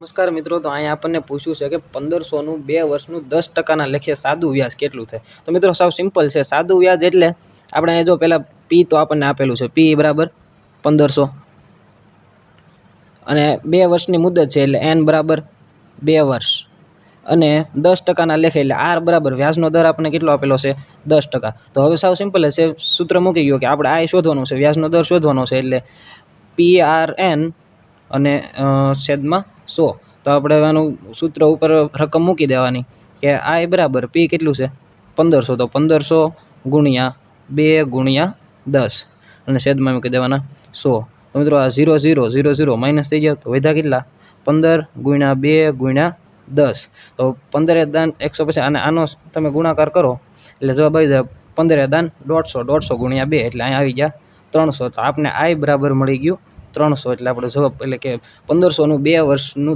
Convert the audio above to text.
નમસ્કાર મિત્રો, તો અહીંયા આપણને પૂછ્યું છે કે પંદરસોનું બે વર્ષનું દસ ટકાના લેખે સાદું વ્યાજ કેટલું થાય તો મિત્રો, સાવ સિમ્પલ છે. સાદું વ્યાજ એટલે આપણે જો પહેલાં પી તો આપણને આપેલું છે. પી બરાબર પંદરસો. અને બે વર્ષની મુદત છે એટલે એન બરાબર બે વર્ષ. અને દસ ટકાના લેખે એટલે આર બરાબર વ્યાજનો દર આપણને કેટલો આપેલો છે? દસ ટકા. તો હવે સાવ સિમ્પલ છે. સૂત્ર મૂકી ગયો કે આપણે આ શોધવાનું છે. વ્યાજનો દર શોધવાનો છે એટલે પી આર એન અને છેદમાં સો. તો આપણે આનું સૂત્ર ઉપર રકમ મૂકી દેવાની કે આઈ બરાબર પી કેટલું છે? પંદરસો. તો પંદરસો ગુણ્યા બે ગુણ્યા દસ. અને છેદમાં મૂકી દેવાના સો. તો મિત્રો આ zero zero zero zero minus થઈ જાય તો વધ્યા કેટલા? પંદર ગુણ્યા બે ગુણ્યા દસ. તો પંદરે દાન એકસો પછી અને આનો તમે ગુણાકાર કરો. એટલે જવાબ આવી જાય પંદરે દાન દોઢસો દોઢસો ગુણ્યા બે. એટલે અહીંયા આવી ગયા ત્રણસો. તો આપને આય બરાબર મળી ગયું ત્રણસો એટલે આપણે જો એટલે કે પંદરસોનું બે વર્ષનું